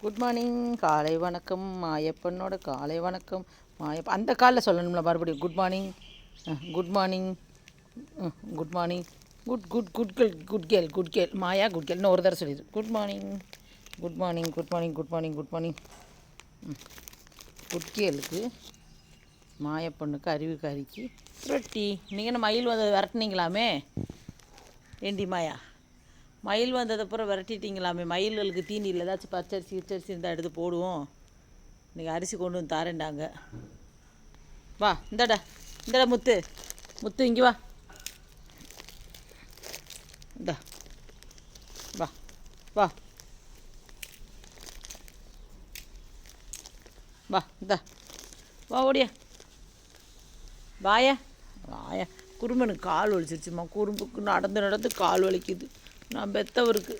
Good morning காலை வணக்கம். மாயப்பனோட காலை வணக்கம். மாயப்ப அந்த காலில் சொல்லணும்ல மறுபடியும். Good morning good morning good morning good good good girl good girl good girl Maya good கேள்னு ஒரு தடவை சொல்லிடு. Good morning good morning good morning good morning good morning good கேளுக்கு மாயப்பண்ணுக்கு அறிவுக்காரிக்கு ரொட்டி நீங்கள் என்ன மயில் வந்து விரட்டுனீங்களாமே? ஏண்டி மாயா? மயில் வந்ததப்புறம் விரட்டிட்டிங்களாமே? மயில்களுக்கு தீனி இல்லை ஏதாச்சும் பச்சரிசி கிச்சரிசி இருந்தால் எடுத்து போடுவோம். இன்றைக்கி அரிசி கொண்டு வந்து தாரேன்டாங்க. வா இந்தாடா இந்தாடா முத்து. முத்து இங்கே வா. இந்தா. வா வா. வா இந்தா. வா ஓடியா. வாயா. வாயா. குறும்பனுக்கு கால் ஒழிச்சிருச்சுமா குறும்புக்கு நடந்து நடந்து கால் வலிக்குது. நான் பெத்தவருக்கு.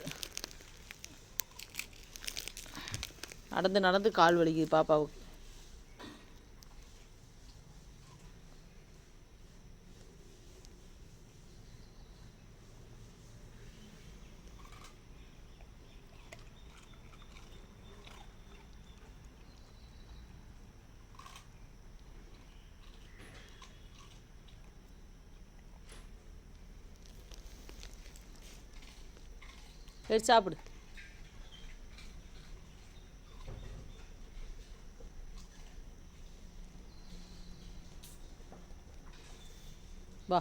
நடந்து நடந்து கால் வலிக்குது பாப்பாவுக்கு. எடுத்து சாப்பிடு. வா.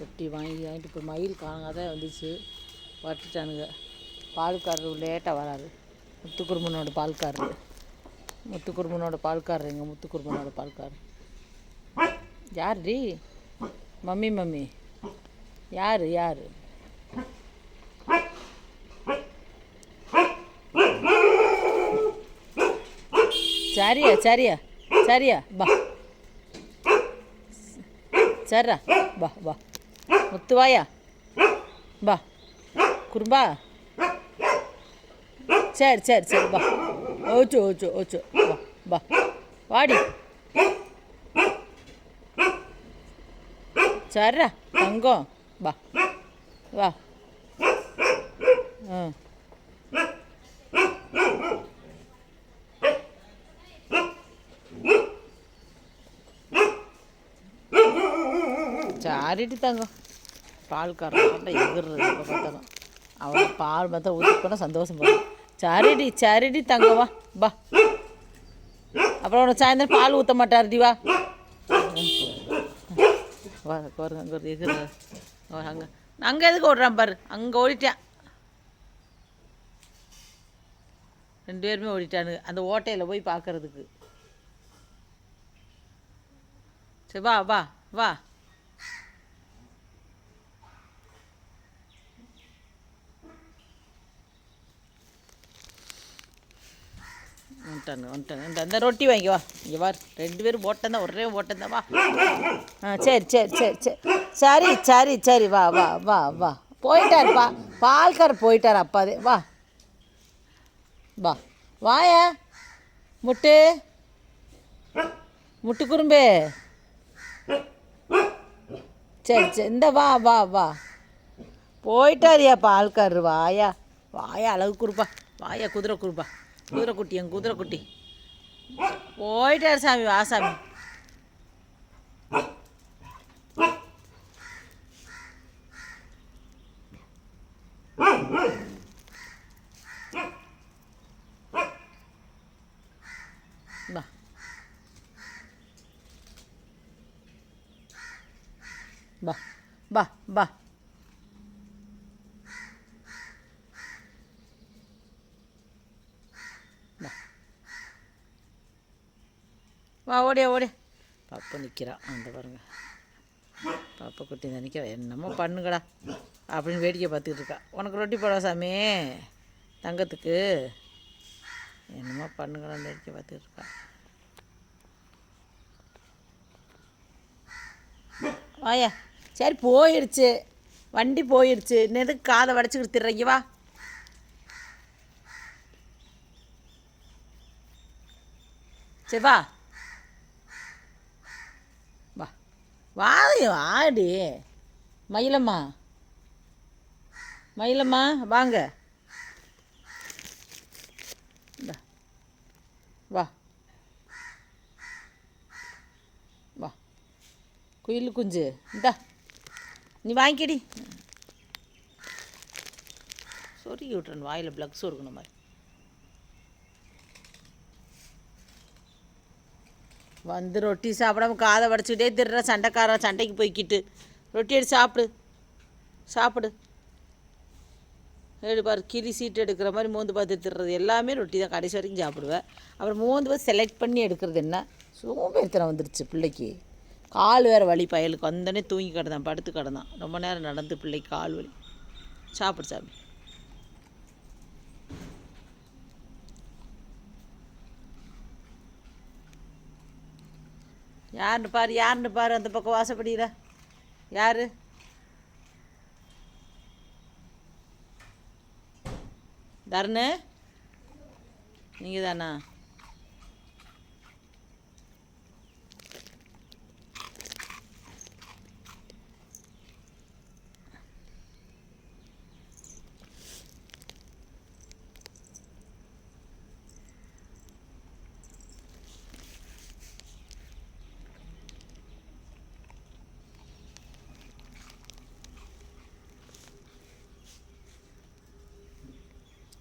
ரொட்டி வாங்கி வாங்கிட்டு இப்போ மயில் காணாத வந்துச்சு. வட்டுட்டானுங்க பால்காரர் லேட்டாக வராரு. முத்துக்குருமனோட பால்காரரு. முத்துக்குருமனோட பால்காரர் எங்கள் முத்துக்குருமனோட பால்காரர். யாருடி? Mummy mummy. யார் யார்? சரியா சரியா சரியா பா சரா பா பா முத்துவாயா? பா குறும்பா சரி சரி சரி பா ஓச்சு ஓச்சு ஓச்சு. பா வாடி. சர்ரா தங்கம். பா வா. ஆ. சாரிட்டி தங்கம். பால்காரன் எகிர்றது எப்போ பார்த்தாலும் அவன் பால் பார்த்தா ஊற்றி போனால் சந்தோஷம் போடும் சாரிடி சாரிடி தங்கம் வா. பா அப்புறம் உனக்கு சாயந்தரம் பால் ஊற்ற மாட்டார் வா அங்கே ஒரு அங்கே. அங்கே எதுக்கு ஓடுறான் பாரு? அங்கே ஓடிட்டேன். ரெண்டு பேருமே ஓடிட்டானுங்க. அந்த ஓட்டையில் போய் பார்க்கறதுக்கு சரி வா வா வா. வந்துட்டாங்க வந்துட்டாங்க இந்த ரொட்டி வாங்கி வா இங்கே வா ரெண்டு பேரும் ஓட்டம் தான் ஒரே ஓட்டம் தான் வா. ஆ சரி சரி சரி சரி. சரி சரி சரி வா வா வா வா. போயிட்டார் பா. பால்கார் போயிட்டார் அப்பாதே வா. வா. வாயா. முட்டு. முட்டு குறும்பே. சரி சரி. இந்த வா வா வா. போயிட்டாரியா பால்காரர். வாயா. வாயா அழகு குறுப்பா வாயா குதிரை குறுப்பா குதிரை குட்டி என் குதிரை குட்டி போயிட்டார் சாமி வா சாமி வா வா வா வா வா வா ஓடியா ஓடி பாப்பா நிற்கிறான் அந்த பாருங்க. பாப்பா குட்டி தான் நிற்கிறா என்னமோ பண்ணுங்கடா அப்படின்னு வேடிக்கை பார்த்துக்கிட்டு இருக்கா. உனக்கு ரொட்டி போடா சாமி? தங்கத்துக்கு. என்னமோ பண்ணுங்கடான்னு வேடிக்கை பார்த்துக்கிட்டு இருக்கா. வாயா சரி போயிடுச்சு வண்டி போயிடுச்சு எதுக்கு காதை வடைச்சிக்கிட்டு திர்றீங்க வா. சரி வா. வா வாடி வாடி. மயிலம்மா. மயிலம்மா வாங்க. வா. வா. குயில் குஞ்சு. இந்தா. நீ வாங்கிக்கடி. சொருகி விட்றேன் வாயில் ப்ளக்ஸ் இருக்கணும் மாதிரி வந்து ரொட்டி சாப்பிடாம காதை வடிச்சுக்கிட்டே திருற சண்டைக்காரன் சண்டைக்கு போய்க்கிட்டு. ரொட்டி எடுத்து சாப்பிடு. சாப்பிடு. ஏடு பாரு கிளி சீட்டு எடுக்கிற மாதிரி மோந்து பார்த்து திடுறது எல்லாமே ரொட்டி தான். கடைசி வரைக்கும் சாப்பிடுவேன். அப்புறம் மோந்து பார்த்து செலக்ட் பண்ணி எடுக்கிறது என்ன? சோம்பேறித்தனம் வந்துடுச்சு பிள்ளைக்கு. கால் வேறு வலி பயலுக்கு. வந்தோடனே தூங்கி கிடந்தான் படுத்து கிடந்தான். ரொம்ப நேரம் நடந்து பிள்ளைக்கு கால் வலி. சாப்பிடு சாமி. யாருன்னு பாரு யாருன்னு பாரு அந்த பக்கம் வாசப்படியில். யார்? தருணு? நீங்கள் தானா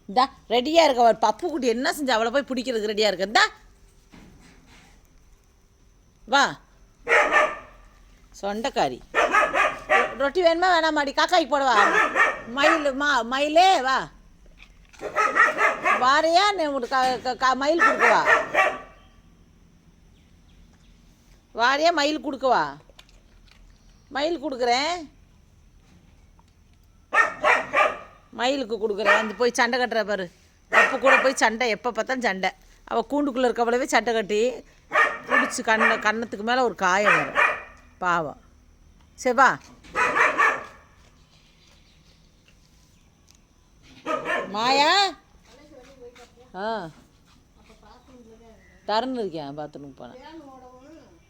இந்தா ரெடியாக இருக்க ஒரு பப்பு குட்டி என்ன செஞ்சு அவளை போய் பிடிக்கிறதுக்கு ரெடியாக இருக்க. இந்தா. வா. சொண்டக்காரி ரொட்டி வேணுமா வேணாமாடி காக்காய்க்கு போடவா மயில் மா மயிலே வா. வாரையா நீ உனக்கு மயில் கொடுக்கவா வாரியா மயில் கொடுக்கவா மயில் கொடுக்குறேன். மயிலுக்கு கொடுக்குற வந்து போய் சண்டை கட்டுற பாரு. அப்போ கூட போய் சண்டை எப்போ பார்த்தாலும் சண்டை. அவள் கூண்டுக்குள்ளே இருக்கவளவே சண்டை கட்டி பிடிச்சி கண்ண கன்னத்துக்கு மேலே ஒரு காயம் வரும். பாவம். சரி மாயா? ஆ. தரன்னு இருக்கேன் பாத்ரூம் போனேன்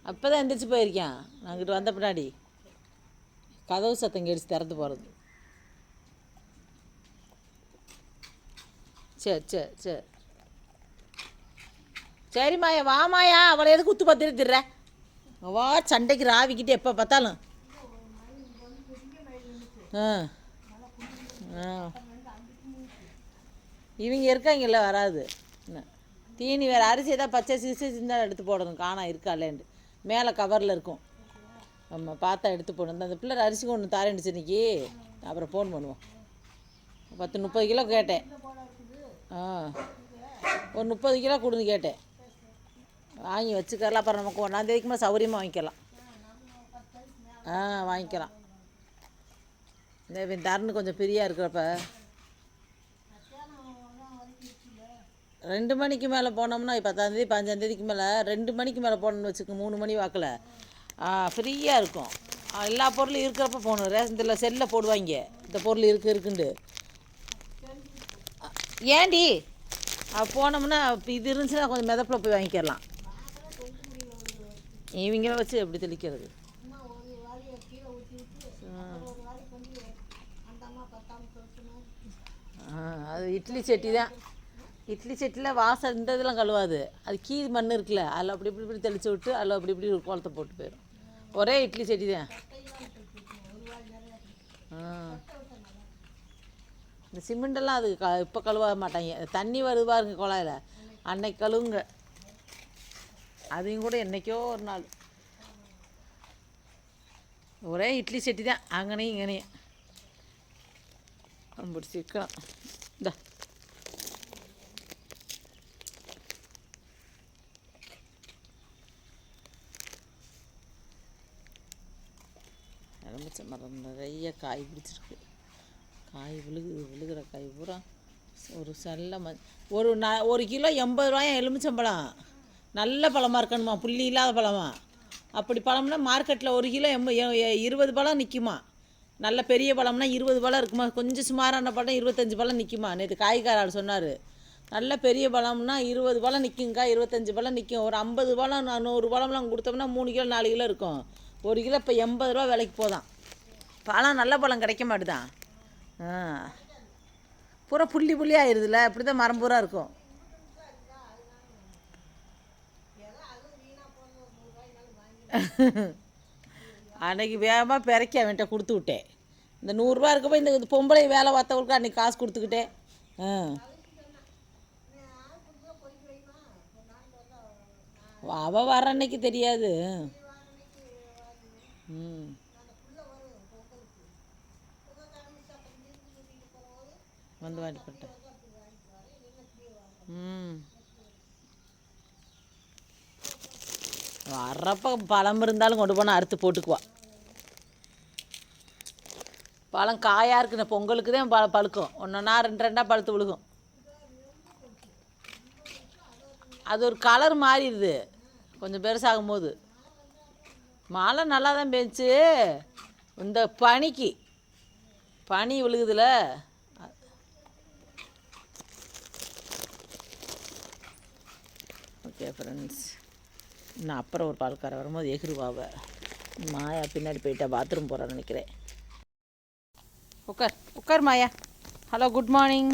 அப்போ தான் எந்திரிச்சு போயிருக்கேன் நான் வந்த பின்னாடி. கதவு சத்தம் கடிச்சு திறந்து போகிறது சரி சரி சரி சரிம்மாயா வாமாயா வா மாயா. அவளை எதுக்கு குத்து பார்த்துட்டு திடுற? வா சண்டைக்கு ராவிக்கிட்டு எப்போ பார்த்தாலும். ஆ. ஆ. இவங்க இருக்காங்கல்ல வராது. என்ன? தீனி வேறு அரிசி ஏதாவது பச்சை சிசு சிந்தா எடுத்து போடணும். காணா இருக்காளேன்ட்டு மேலே கவரில் இருக்கும். ஆமாம் பார்த்தா எடுத்து போடணும். அந்த பிள்ளை அரிசி ஒன்று தாரேன்னுச்சு இன்னைக்கு. அப்புறம் ஃபோன் பண்ணுவோம். பத்து முப்பது கிலோ கேட்டேன். ஆ. ஒரு முப்பது கிலோ கொடுன்னு கேட்டேன். வாங்கி வச்சுக்கலாம் அப்புறம் நமக்கு ஒன்றாந்தேதிக்கு மேலே சௌகரியமாக வாங்கிக்கலாம். ஆ வாங்கிக்கலாம். இந்த இவன் கொஞ்சம் ஃப்ரீயாக இருக்கிறப்ப. ரெண்டு மணிக்கு மேலே போனோம்னா பத்தாந்தேதி பதினஞ்சாந்தேதிக்கு மேலே ரெண்டு மணிக்கு மேலே போனோம்னு வச்சுக்க மூணு மணி வாக்கில். ஃப்ரீயாக இருக்கும். எல்லா பொருளும் இருக்கிறப்ப போகணும். ரேஷன் இதில் செல்லில் போடுவாங்க. இந்த பொருள் இருக்குது இருக்குண்டு ஏண்டி அ, போனோம்னா இது இருந்துச்சுன்னா கொஞ்சம் மிதப்பில் போய் வாங்கிக்கலாம் இவங்கள வச்சு எப்படி தெளிக்கிறது? ஆ, அது இட்லி சட்டி தான். இட்லி சட்டியில் வாசல் இந்த இதெல்லாம் கழுவாது. அது கீழ் மண் இருக்குல்ல அதில் அப்படி இப்படி இப்படி தெளித்து விட்டு அதில் அப்படி இப்படி ஒரு கோலத்தை போட்டு போயிடும். ஒரே இட்லி செடி தான். ஆ. இந்த சிமெண்டெல்லாம் அது க இப்போ கழுவ மாட்டாங்க. தண்ணி வருது பாருங்க குழாயில். அன்னைக்கு கழுவுங்க. அதையும் கூட என்றைக்கோ ஒரு நாள். ஒரே இட்லி சட்டி தான். அங்கனையும் இங்கனையும். அப்படி சிக்கலாம் இந்த. எலுமிச்சை மரம் நிறைய காய் பிடிச்சிருக்கு. காய் விழுகு விழுகிற காய் பூரா ஒரு செல்ல ம ஒரு ந ஒரு கிலோ எண்பது ரூபாயா எலுமிச்சம்பழம்? நல்ல பழமாக இருக்கணுமா? புள்ளி இல்லாத பழமா? அப்படி பழம்னா மார்க்கெட்டில் ஒரு கிலோ எம்ப இருபது பழம் நிற்குமா நல்ல பெரிய பழம்னா இருபது பழம் இருக்குமா? கொஞ்சம் சுமாரான பழம் இருபத்தஞ்சி பழம் நிற்குமா நேற்று காய்காரால் சொன்னார். நல்ல பெரிய பழம்னா இருபது பழம் நிற்குங்க்கா இருபத்தஞ்சி பழம் நிற்கும் ஒரு ஐம்பது பழம் நூறு பழம்லாம் கொடுத்தோம்னா மூணு கிலோ நாலு கிலோ இருக்கும். ஒரு கிலோ இப்போ எண்பது ரூபா விலைக்கு போதான். பழம் நல்ல பழம் கிடைக்க மாட்டுதான் பூரா புள்ளி புள்ளி ஆயிடுதுல இப்படி தான் மரம் பூரா இருக்கும். அன்னைக்கு வேகமாக பிறக்கி அவன்கிட்ட கொடுத்து விட்டேன். இந்த நூறுரூவா இருக்கப்போ இந்த பொம்பளை வேலை பார்த்தவங்களுக்கு அன்றைக்கி காசு கொடுத்துக்கிட்டேன். ஆ. அவள் வர அன்னைக்கு தெரியாது. ம். வந்து வாடி ம். வர்றப்ப பழம் இருந்தாலும் கொண்டு போனால் அறுத்து போட்டுக்குவா. பழம் காயாக இருக்குன பொங்கலுக்கு தான் ப பழுக்கும். ஒன்றா ரெண்டு ரெண்டாக பழுத்து விழுகும். அது ஒரு கலர் மாறிடுது. கொஞ்சம் பெருசாகும் போது மழை நல்லா தான் பெஞ்சுச்சு இந்த பனிக்கு பனி விழுகுதுல. ஓகே ஃப்ரெண்ட்ஸ் நான் அப்புறம் ஒரு பால்கார வரும்போது எகிருவாவை. மாயா பின்னாடி போயிட்டா பாத்ரூம் போகிறான்னு நினைக்கிறேன். உட்கார் உட்கார் Maya. Hello good morning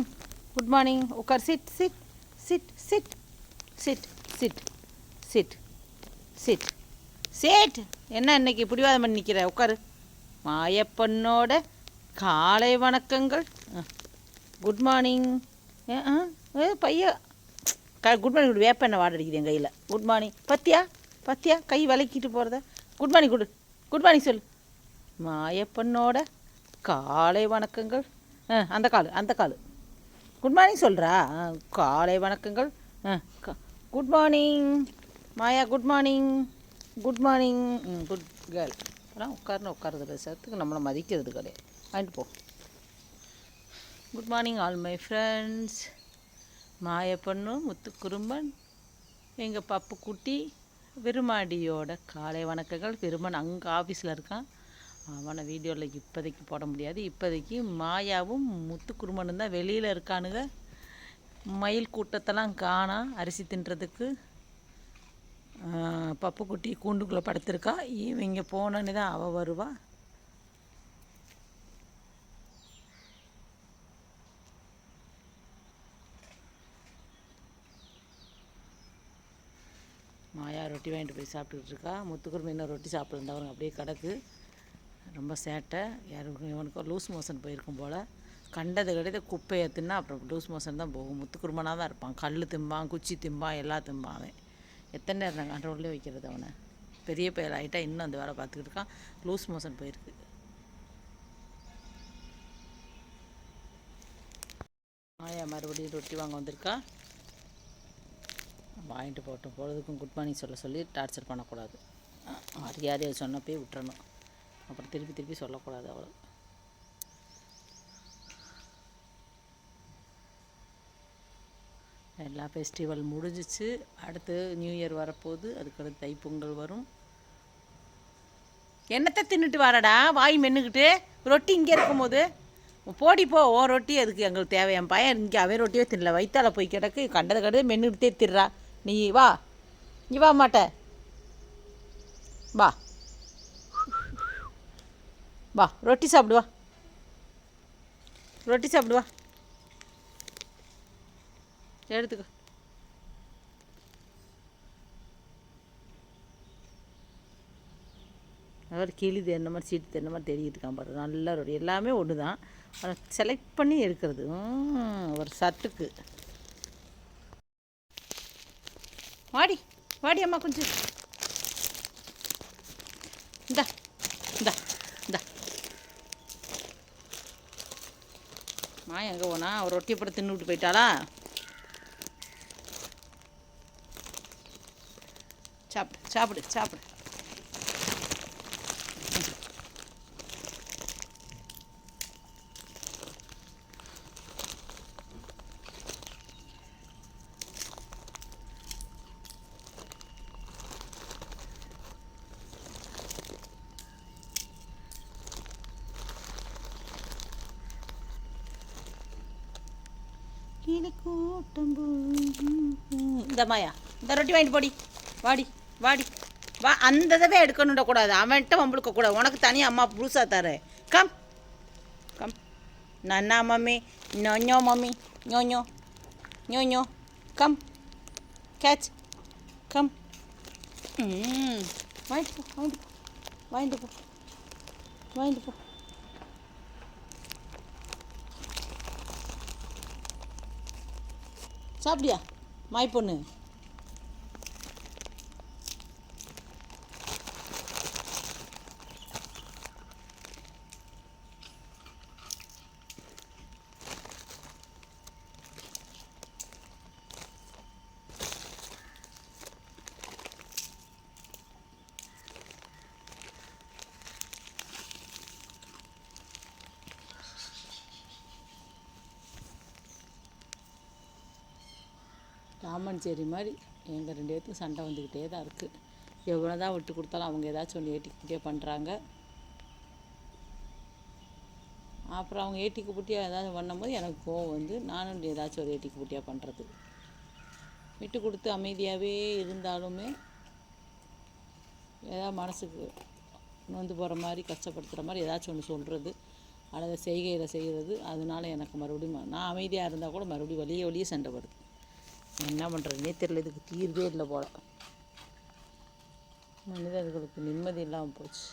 good morning உட்கார் sit sit sit sit sit sit sit sit sat என்ன இன்னைக்கு பிடிவாதம் பண்ணி நிற்கிற உட்காரு மாயப்பண்ணோட காலை வணக்கங்கள். குட் மார்னிங் ஏ பையன். க குட் மார்னிங் கொடு வேப்ப என்ன வாட அடிக்குது என் கையில். குட் மார்னிங் பத்தியா? பத்தியா? கை விலக்கிட்டு போகிறத குட் மார்னிங் கொடு. குட் மார்னிங் சொல் மாயப்பண்ணோட காலை வணக்கங்கள். ஆ அந்த கால் அந்த கால். குட் மார்னிங் சொல்கிறா காலை வணக்கங்கள். ஆ good morning Maya good morning good morning good girl ஆனால் உட்காருன்னு உட்காருது சேர்த்துக்கு நம்மளை மதிக்கிறது கிடையாது. வாங்கிட்டு போ. Good morning all my friends மாயப்பண்ணு முத்துக்குறும்பன் எங்கள் பப்பு குட்டி விருமாடியோட காலை வணக்கங்கள். விருமன் அங்கே ஆஃபீஸில் இருக்கான். அவனை வீடியோவில் இப்போதைக்கு போட முடியாது. இப்போதைக்கு மாயாவும் முத்துக்குருமனும் தான் வெளியில் இருக்கானுங்க. மயில் கூட்டத்தெல்லாம் காணா அரிசி தின்றதுக்கு. பப்புக்குட்டி கூண்டுக்குள்ளே படுத்திருக்கா. இவங்க போனோன்னு தான் அவள் வருவாள் மாயா ரொட்டி வாங்கிட்டு போய் சாப்பிட்டுக்கிட்டு இருக்கா முத்துக்குருமி இன்னும் ரொட்டி சாப்பிட்ருந்தவங்க அப்படியே கிடக்கு. ரொம்ப சேட்டை. யாருக்கும் இவனுக்கு லூஸ் மோஷன் போயிருக்கும் போல். கண்டது கிடையாது குப்பையை தின்னா அப்புறம் லூஸ் மோஷன் தான் போகும். முத்துக்குருமனாக தான் இருப்பான். கல் திம்பான் குச்சி திம்பான் எல்லா திம்பான் அவன். எத்தனை நேரம் நான் கண்ட்ரோல்லே வைக்கிறது அவனை. பெரிய பயல் ஆகிட்டா இன்னும் அந்த வேலை பார்த்துக்கிட்டு இருக்கான். லூஸ் மோஷன் போயிருக்கு. மாயா மறுபடியும் ரொட்டி வாங்க வந்திருக்கா. வாங்கிட்டு போட்டோம் பொழுதுக்கும் குட் மார்னிங் சொல்ல சொல்லி டார்ச்சர் பண்ணக்கூடாது. மரியாதையை சொன்னப்பே விட்டுறணும். அப்புறம் திருப்பி திருப்பி சொல்லக்கூடாது அவ்வளோ எல்லா ஃபெஸ்டிவல் முடிஞ்சிச்சு. அடுத்து நியூ இயர் வரப்போகுது. அதுக்கடுத்து தைப்பொங்கல் வரும். என்னத்தை தின்னுட்டு வரடா வாய் மென்னுக்கிட்டு. ரொட்டி இங்கே இருக்கும்போது. போடி போ ஓ ரொட்டி அதுக்கு எங்களுக்கு தேவை. என் பையன் இங்கே அவன் ரொட்டியே தின்னல. வயிற்றால போய் கிடக்கு. கண்டதை கண்டது மென்னுக்கிட்டே திர்றா. நீ வா. நீ வா மாட்ட. வா. வா ரொட்டி சாப்பிடுவா ரொட்டி சாப்பிடுவா எடுத்துக்கோ. அவர் கிளி என்ன மாதிரி சீட்டு என்ன மாதிரி தெரியுது இருக்கான் பாரு. நல்லா எல்லாமே ஒன்று தான் செலக்ட் பண்ணி எடுக்கிறது ஒரு சட்டுக்கு. வாடி வாடி அம்மா கொஞ்சம். இந்த இந்த இந்த. மா எங்கே போனா? அவர் ரொட்டியை போட்டு தின்னு விட்டு போயிட்டாளா? சாப்பிடு சாப்பிடு சாப்பிடு கிளி கூட்டம் இந்த மாயா இந்த ரொட்டி வாங்கிட்டு போடி. வாடி வாடி. வா அந்த இதவே எடுக்கணுட கூடாது அவன்கிட்ட வம்பளுக்க கூடாது. உனக்கு தனியாக அம்மா புதுசாக தர கம் கம் நன்னா மம்மி நோ மம்மி ஞோஞ்சோ ஞோ ஞோ கம் கேட்ச் கம் ம் வாங்கிட்டு போ வாங்கிட்டு போ. வாங்கிட்டு போ. வாங்கிட்டு போ. சாப்பிடியா மாய் பொண்ணு? பாண்டிச்சேரி மாதிரி எங்கள் ரெண்டு பேர்த்துக்கும் சண்டை வந்துக்கிட்டே தான் இருக்குது எவ்வளோ தான் விட்டு கொடுத்தாலும் அவங்க ஏதாச்சும் ஒன்று ஏட்டிக்கிட்டே பண்ணுறாங்க அப்புறம் அவங்க ஏட்டிக்கு புட்டியாக ஏதாவது பண்ணும்போது எனக்கு கோவம் வந்து நானும் ஏதாச்சும் ஒரு ஏட்டிக்கு புட்டியாக பண்ணுறது விட்டு கொடுத்து அமைதியாகவே இருந்தாலுமே ஏதாவது மனசுக்கு நொந்து போகிற மாதிரி கஷ்டப்படுத்துகிற மாதிரி ஏதாச்சும் ஒன்று சொல்கிறது அல்லது செய்கையில் செய்கிறது அதனால எனக்கு மறுபடியும் நான் அமைதியாக இருந்தால் கூட மறுபடியும் வழியே வழியே சண்டை வருது என்ன பண்ணுறதுனே தெரியல. இதுக்கு தீர்வே இல்லை போல. மனிதர்களுக்கு நிம்மதி இல்லாமல் போச்சு.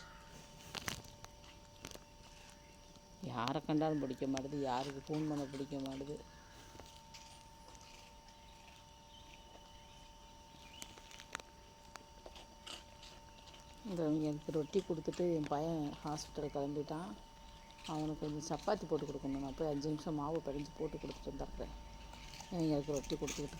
யாரை கண்டாலும் பிடிக்க மாட்டுது. யாருக்கு ஃபோன் பண்ண பிடிக்க மாட்டுது. எனக்கு ரொட்டி கொடுத்துட்டு என் பையன் ஹாஸ்பிட்டல் கிளம்பிட்டான். அவனுக்கு கொஞ்சம் சப்பாத்தி போட்டு கொடுக்கணும். நான் போய் அஞ்சு நிமிஷம் மாவு பிணைஞ்சு போட்டு கொடுத்துட்டு வந்துடுறேன். எனக்கு ரொட்டி கொடுத்துக்கிட்டு